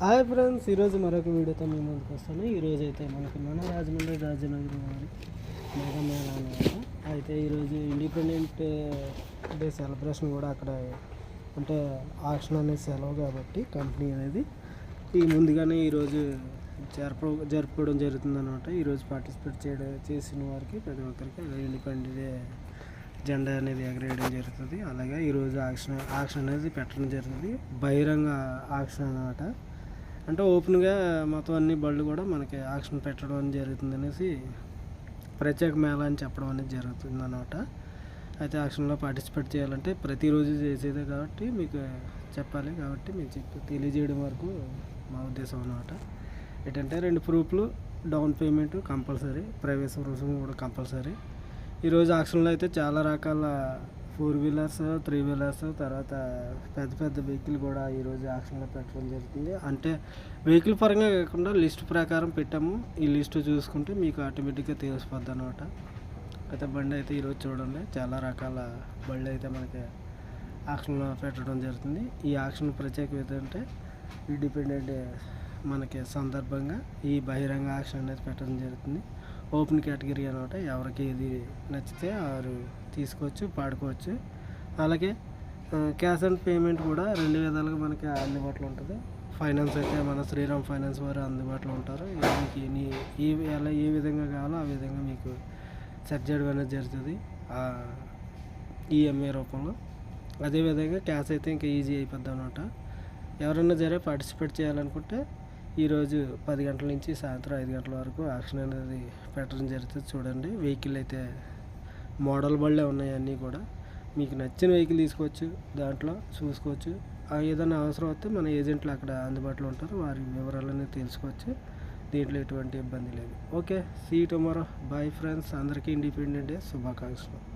Hi friends ఈరోజు మరొక వీడియోతో మీ ముందుకు వస్తాను. ఈరోజు అయితే మనకి మన రాజమండ్రి రాజనగరం వారి మేఘమేళ అనమాట. అయితే ఈరోజు ఇండిపెండెంట్ డే సెలబ్రేషన్ కూడా అక్కడ అంటే ఆక్షన్ అనేది సెలవు కాబట్టి కంపెనీ అనేది ఈ ముందుగానే ఈరోజు జరప జరుపుకోవడం జరుగుతుంది అనమాట ఈరోజు పార్టిసిపేట్ చేయడం చేసిన వారికి ప్రతి ఒక్కరికి ఇండిపెండెంట్ డే జెండా అనేది ఎగరేయడం జరుగుతుంది. అలాగే ఈరోజు ఆక్షన్ ఆక్షన్ అనేది పెట్టడం జరుగుతుంది. బహిరంగ ఆక్షన్ అనమాట. అంటే ఓపెన్గా మొత్తం అన్ని బళ్ళు కూడా మనకి ఆక్షన్ పెట్టడం అనేది జరుగుతుంది అనేసి ప్రత్యేక మేళ అని చెప్పడం అనేది జరుగుతుంది అనమాట అయితే ఆక్షన్లో పార్టిసిపేట్ చేయాలంటే ప్రతిరోజు చేసేదే కాబట్టి మీకు చెప్పాలి కాబట్టి మీకు చెప్పి తెలియజేయడం వరకు మా ఉద్దేశం అనమాట ఏంటంటే రెండు ప్రూఫ్లు డౌన్ పేమెంట్ కంపల్సరీ ప్రవేశ రుసుము కూడా కంపల్సరీ. ఈరోజు ఆక్షన్లో అయితే చాలా రకాల ఫోర్ వీలర్స్ త్రీ వీలర్స్ తర్వాత పెద్ద పెద్ద వెహికల్ కూడా ఈరోజు ఆక్షన్లో పెట్టడం జరుగుతుంది అంటే వెహికల్ పరంగా కాకుండా లిస్ట్ ప్రకారం పెట్టాము. ఈ లిస్ట్ చూసుకుంటే మీకు ఆటోమేటిక్గా తెలిసిపోద్ది అనమాట అయితే బండి అయితే ఈరోజు చూడండి. చాలా రకాల బళ్ళు అయితే మనకి ఆక్షన్లో పెట్టడం జరుగుతుంది. ఈ ఆక్షన్ ప్రత్యేకత ఏంటంటే ఇండిపెండెంట్ డిపెండెంట్ మనకి సందర్భంగా ఈ బహిరంగ ఆక్షన్ అనేది పెట్టడం జరుగుతుంది. ఓపెన్ కేటగిరీ అనమాట. ఎవరికి ఏది నచ్చితే వారు తీసుకోవచ్చు పాడుకోవచ్చు. అలాగే క్యాష్ అండ్ పేమెంట్ కూడా రెండు విధాలుగా మనకి అందుబాటులో ఉంటుంది. ఫైనాన్స్ అయితే మన శ్రీరామ్ ఫైనాన్స్ వారు అందుబాటులో ఉంటారు. మీకు ఎన్ని ఏ ఎలా ఏ విధంగా కావాలో ఆ విధంగా మీకు సెట్ చేయడం అనేది జరుగుతుంది. ఈఎంఐ రూపంలో. అదేవిధంగా క్యాష్ అయితే ఇంకా ఈజీ అయిపోద్ది అనమాట. ఎవరైనా జరే పార్టిసిపేట్ చేయాలనుకుంటే ఈరోజు పది గంటల నుంచి సాయంత్రం ఐదు గంటల వరకు ఆక్షన్ అనేది పెట్టడం జరుగుతుంది చూడండి. వెహికల్ అయితే మోడల్ బళ్ళే ఉన్నాయి అన్నీ కూడా. మీకు నచ్చిన వెహికల్ తీసుకోవచ్చు దాంట్లో చూసుకోవచ్చు. ఆ ఏదైనా అవసరం వస్తే మన ఏజెంట్లు అక్కడ అందుబాటులో ఉంటారు వారి వివరాలన్నీ తెలుసుకోవచ్చు. దీంట్లో ఎటువంటి ఇబ్బంది లేదు. Okay see tomorrow. Bye friends అందరికీ ఇండిపెండెంట్ డే. శుభాకాంక్షలు.